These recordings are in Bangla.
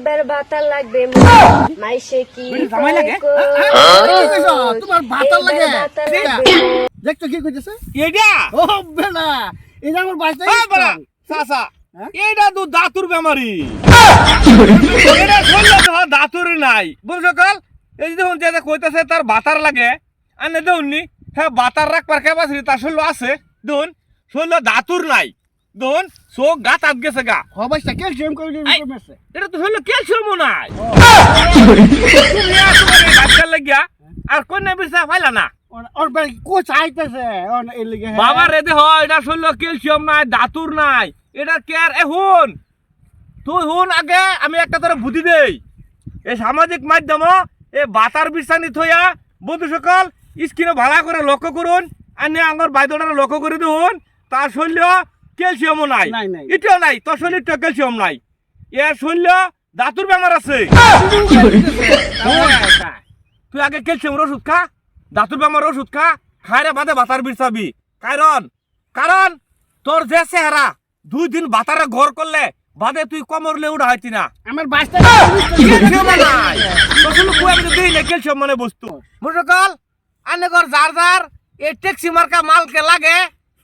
এবার বাতার লাগবে মাইসে কি জামাই লাগে? তোমার লাগে? দেখছ কি কইতেছে? এইটা ও বেলা। এই আমার হ্যাঁ বলা। চাচা হ্যাঁ? এইটা তো দাতুর বেমারি। এটা শুনলে তো দাতুর নাই। বুঝছ কাল? এই যে দেখুন যে কইতাছে তার বাতার লাগে। আর না। দেখুন হ্যাঁ বাতার রাখবার ক্যাপাসিটি তার শরীর আছে। দেখুন শরীর দাতুর নাই। দেখুন চোখ গা তাত গেছে গা। হবাইটা ক্যালসিয়াম কই আই। কমেছে এটা তো নাই তুমি আর তোমার এই লাগিয়া আর কন্যা বিরসা পাইলা না? ওর কোচ আইতেছে ওর এই লিগে। বাবা রে দেহ এটা শরীর ক্যালসিয়াম নাই দাতুর নাই। এটা কেয়ার এ হুন তুই হুন আগে আমি একটা তোর বুদ্ধি দেই। এই সামাজিক মাধ্যম এ বাতার বিছানি থইয়া বন্ধু সকল স্ক্রিনে ভাড়া করে লক্ষ্য করুন। আর নে আমার বাইদটা লক্ষ্য করে দিন তার শরীর ক্যালসিয়ামও নাই। এটাও নাই তোর শরীর ক্যালসিয়াম নাই। এর শরীর দাতুর বেমার আছে। তুই আগে ক্যালসিয়ামের ওষুধ খা দাঁতুর বেমার ওষুধ খা খাইরে বাদে বাতার বিরসাবি। কারণ কারণ তোর যে চেহারা দুই দিন বাতারে ঘর করলে বাদে তুই কমরলে উড়া হইতি না। আমার বাসটা মানে বস্তু। মুসকল আনে ঘর যার যার এই ট্যাক্সি মার্কা মালকে লাগে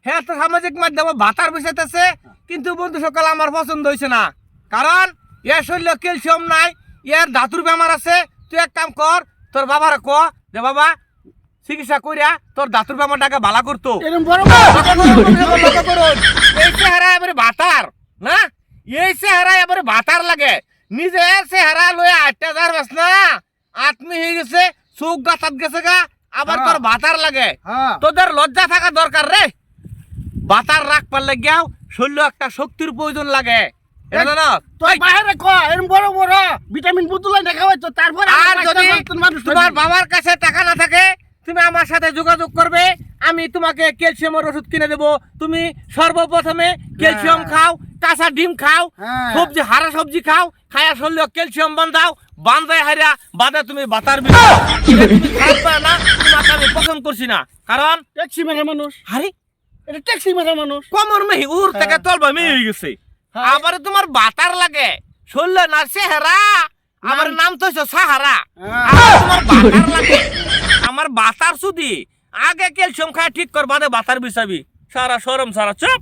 হ্যাঁ তো সামাজিক মাধ্যমে ভাতার বিষয়তেছে কিন্তু বন্ধু সকল আমার পছন্দ হয়েছে না। কারণ এর শরীরে ক্যালসিয়াম নাই এর ধাতুর বেমার আছে। তুই এক কাম কর তোর বাবার ক যে বাবা চিকিৎসা কইরা তোর ধাতুর বেমারটাকে ভালো করতো। এই চেহারা এবারে ভাতার না? এই চেহারা এবারে ভাতার লাগে। নিজে চেহারা লয়ে আটটা যার বাস না। আত্মি হয়ে গেছে চোখ গাছাত গেছে গা আবার তোর ভাতার লাগে। হ্যাঁ। তোদের লজ্জা থাকা দরকার রে। বাতার রাখ পারলে শরীরে একটা শক্তির প্রয়োজন লাগে। তোমার বাবার কাছে টাকা না থাকে তুমি আমার সাথে যোগাযোগ করবে আমি তোমাকে ক্যালসিয়ামের ওষুধ কিনে দেবো। তুমি সর্বপ্রথমে ক্যালসিয়াম হ্যাঁ। খাও কাঁচা ডিম খাও হ্যাঁ। সবজি হারা সবজি খাও খায়া শরীরে ক্যালসিয়াম বান্ধাও বান্ধায় হারিয়া বাদে তুমি বাতার না তোমাকে আমি পছন্দ করছি না। কারণ মানুষ। হারি এটা ট্যাক্সি মাথা মানুষ। কমর মেহি উর থেকে তলবা মেয়ে হয়ে গেছে। হ্যাঁ। আবার তোমার বাতার লাগে। শরীরে না চেহারা। আমার নাম তো সাহারা। হ্যাঁ। তোমার বাতার লাগে। আমার বাতার শুধু আগে ক্যালসিয়াম খায় ঠিক করবা দে বাতার বিছাবি। সারা সরম সারা চুপ।